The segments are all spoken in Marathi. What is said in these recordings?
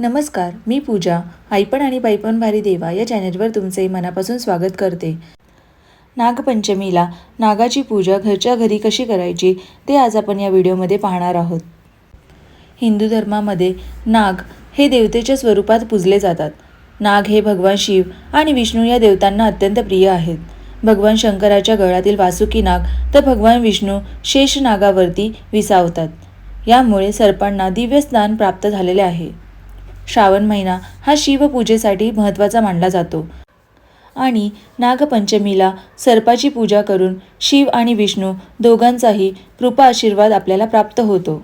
नमस्कार मी पूजा आईपण आणि बाईपण भारी देवा या चॅनलवर तुमचे मनापासून स्वागत करते. नागपंचमीला नागाची पूजा घरच्या घरी कशी करायची ते आज आपण या व्हिडिओमध्ये पाहणार आहोत. हिंदू धर्मामध्ये नाग हे देवतेच्या स्वरूपात पूजले जातात. नाग हे भगवान शिव आणि विष्णू या देवतांना अत्यंत प्रिय आहेत. भगवान शंकराच्या गळातील वासुकी नाग तर भगवान विष्णू शेष नागावरती विसावतात. यामुळे सर्पांना दिव्य स्नान प्राप्त झालेले आहे. श्रावण महिना हा शिवपूजेसाठी महत्त्वाचा मानला जातो. आणि नागपंचमीला सर्पाची पूजा करून शिव आणि विष्णू दोघांचाही कृपा आशीर्वाद आपल्याला प्राप्त होतो.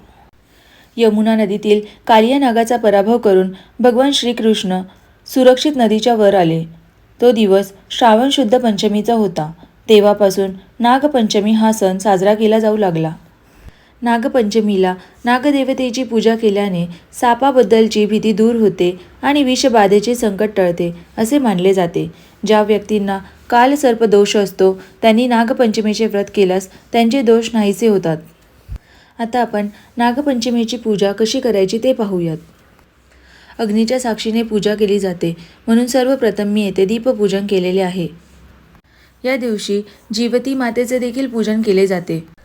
यमुना नदीतील कालिया नागाचा पराभव करून भगवान श्रीकृष्ण सुरक्षित नदीच्या वर आले. तो दिवस श्रावण शुद्ध पंचमीचा होता. तेव्हापासून नागपंचमी हा सण साजरा केला जाऊ लागला. नागपंचमीला नागदेवतेची पूजा केल्याने सापाबद्दलची भीती दूर होते आणि विषबाधेचे संकट टळते असे मानले जाते. ज्या व्यक्तींना कालसर्प दोष असतो त्यांनी नागपंचमीचे व्रत केल्यास त्यांचे दोष नाहीसे होतात. आता आपण नागपंचमीची पूजा कशी करायची ते पाहूयात. अग्नीच्या साक्षीने पूजा केली जाते म्हणून सर्वप्रथम मी येथे दीपपूजन केलेले आहे. या दिवशी जीवती मातेचे देखील पूजन केले जाते.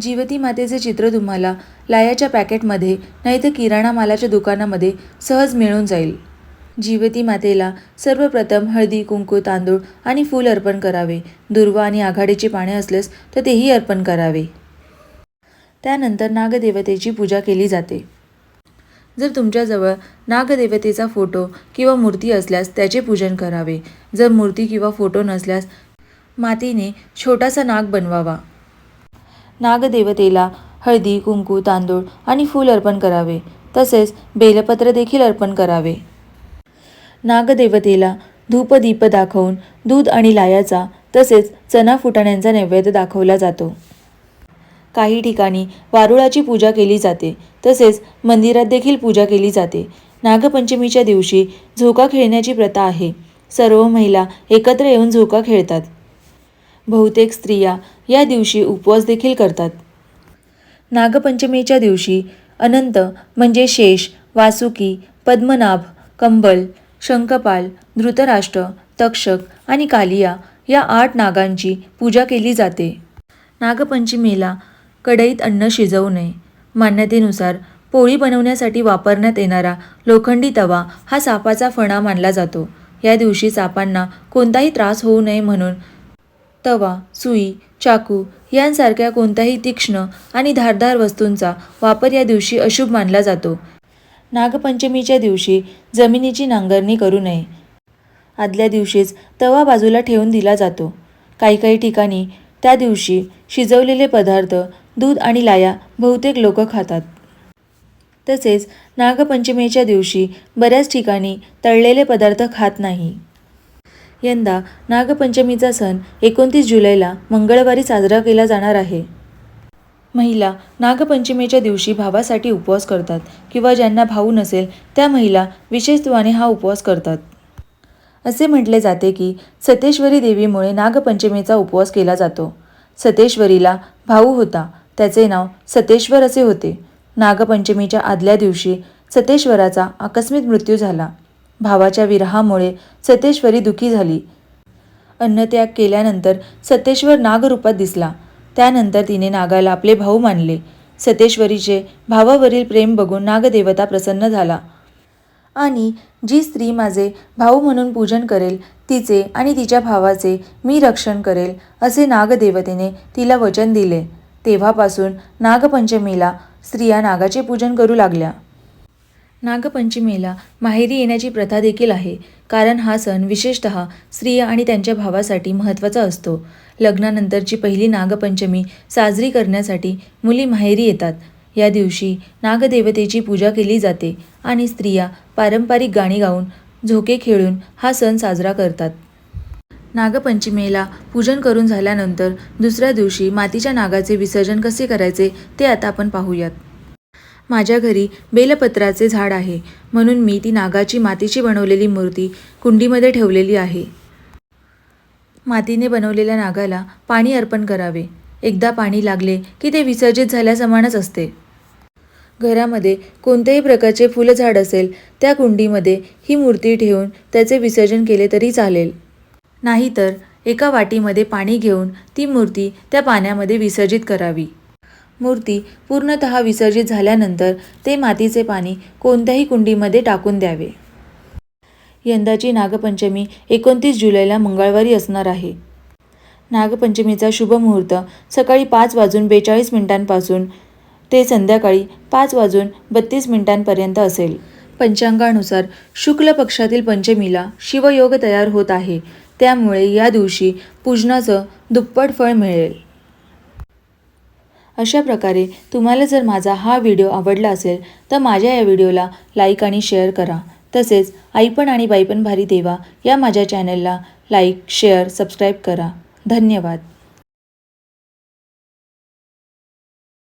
जीवती मातेचे चित्र तुम्हाला लायाच्या पॅकेटमध्ये नाही तर किराणा मालाच्या दुकानामध्ये सहज मिळून जाईल. जीवती मातेला सर्वप्रथम हळदी कुंकू तांदूळ आणि फूल अर्पण करावे. दुर्वा आणि आघाडीची पाने असल्यास तर तेही अर्पण करावे. त्यानंतर नागदेवतेची पूजा केली जाते. जर तुमच्याजवळ नागदेवतेचा फोटो किंवा मूर्ती असल्यास त्याचे पूजन करावे. जर मूर्ती किंवा फोटो नसल्यास मातीने छोटासा नाग बनवावा. नागदेवतेला हळदी कुंकू तांदूळ आणि फूल अर्पण करावे. तसेच बेलपत्र देखील अर्पण करावे. नागदेवतेला धूपदीप दाखवून दूध आणि लायाचा तसेच चना फुटाण्यांचा नैवेद्य दाखवला जातो. काही ठिकाणी वारुळाची पूजा केली जाते. तसेच मंदिरात देखील पूजा केली जाते. नागपंचमीच्या दिवशी झोका खेळण्याची प्रथा आहे. सर्व महिला एकत्र येऊन झोका खेळतात. बहुतेक स्त्रिया या दिवशी उपवास देखील करतात. नागपंचमीच्या दिवशी अनंत म्हणजे शेष वासुकी पद्मनाभ कंबल शंखपाल धृतराष्ट्र तक्षक आणि कालिया या आठ नागांची पूजा केली जाते. नागपंचमीला कढईत अन्न शिजवू नये मान्यतेनुसार पोळी बनवण्यासाठी वापरण्यात येणारा लोखंडी तवा हा सापाचा फणा मानला जातो. या दिवशी सापांना कोणताही त्रास होऊ नये म्हणून तवा सुई चाकू यांसारख्या कोणत्याही तीक्ष्ण आणि धारदार वस्तूंचा वापर या दिवशी अशुभ मानला जातो. नागपंचमीच्या दिवशी जमिनीची नांगरणी करू नये. आदल्या दिवशीच तवा बाजूला ठेवून दिला जातो. काही काही ठिकाणी त्या दिवशी शिजवलेले पदार्थ दूध आणि लाया बहुतेक लोक खातात. तसेच नागपंचमीच्या दिवशी बऱ्याच ठिकाणी तळलेले पदार्थ खात नाही. यंदा नागपंचमीचा सण एकोणतीस जुलैला मंगळवारी साजरा केला जाणार आहे. महिला नागपंचमीच्या दिवशी भावासाठी उपवास करतात किंवा ज्यांना भाऊ नसेल त्या महिला विशेषत्वाने हा उपवास करतात. असे म्हटले जाते की सतेश्वरी देवीमुळे नागपंचमीचा उपवास केला जातो. सतेश्वरीला भाऊ होता त्याचे नाव सतेश्वर असे होते. नागपंचमीच्या आदल्या दिवशी सतेश्वराचा आकस्मिक मृत्यू झाला. भावाच्या विरहामुळे सतेश्वरी दुखी झाली. अन्नत्याग केल्यानंतर सतेश्वर नागरूपात दिसला. त्यानंतर तिने नागाला आपले भाऊ मानले. सतेश्वरीचे भावावरील प्रेम बघून नागदेवता प्रसन्न झाला. आणि जी स्त्री माझे भाऊ म्हणून पूजन करेल तिचे आणि तिच्या भावाचे मी रक्षण करेल असे नागदेवतेने तिला वचन दिले. तेव्हापासून नागपंचमीला स्त्रिया नागाचे पूजन करू लागल्या. नागपंचमीला माहेरी येण्याची प्रथा देखील आहे. कारण हा सण विशेषतः स्त्रिया आणि त्यांच्या भावासाठी महत्त्वाचा असतो. लग्नानंतरची पहिली नागपंचमी साजरी करण्यासाठी मुली माहेरी येतात. या दिवशी नागदेवतेची पूजा केली जाते आणि स्त्रिया पारंपरिक गाणी गाऊन झोके खेळून हा सण साजरा करतात. नागपंचमीला पूजन करून झाल्यानंतर दुसऱ्या दिवशी मातीच्या नागाचे विसर्जन कसे करायचे ते आता आपण पाहूयात. माझ्या घरी बेलपत्राचे झाड आहे. म्हणून मी ती नागाची मातीची बनवलेली मूर्ती कुंडीमध्ये ठेवलेली आहे. मातीने बनवलेल्या नागाला पाणी अर्पण करावे. एकदा पाणी लागले की ते विसर्जित झाल्यासमानच असते. घरामध्ये कोणत्याही प्रकारचे फुलझाड असेल त्या कुंडीमध्ये ही मूर्ती ठेवून त्याचे विसर्जन केले तरी चालेल. नाहीतर एका वाटीमध्ये पाणी घेऊन ती मूर्ती त्या पाण्यामध्ये विसर्जित करावी. मूर्ती पूर्णतः विसर्जित झाल्यानंतर ते मातीचे पाणी कोणत्याही कुंडीमध्ये टाकून द्यावे. यंदाची नागपंचमी एकोणतीस जुलैला मंगळवारी असणार आहे. नागपंचमीचा शुभ मुहूर्त सकाळी पाच वाजून बेचाळीस मिनिटांपासून ते संध्याकाळी पाच वाजून बत्तीस मिनिटांपर्यंत असेल. पंचांगानुसार शुक्ल पक्षातील पंचमीला शिवयोग तयार होत आहे. त्यामुळे या दिवशी पूजनाचं दुप्पट फळ मिळेल. अशा प्रकारे तुम्हाला जर माझा हा व्हिडिओ आवडला असेल तर माझ्या या व्हिडिओला लाईक आणि शेअर करा. तसेच आईपण आणि बाईपण भारी देवा या माझ्या चॅनलला लाईक शेअर सबस्क्राईब करा. धन्यवाद.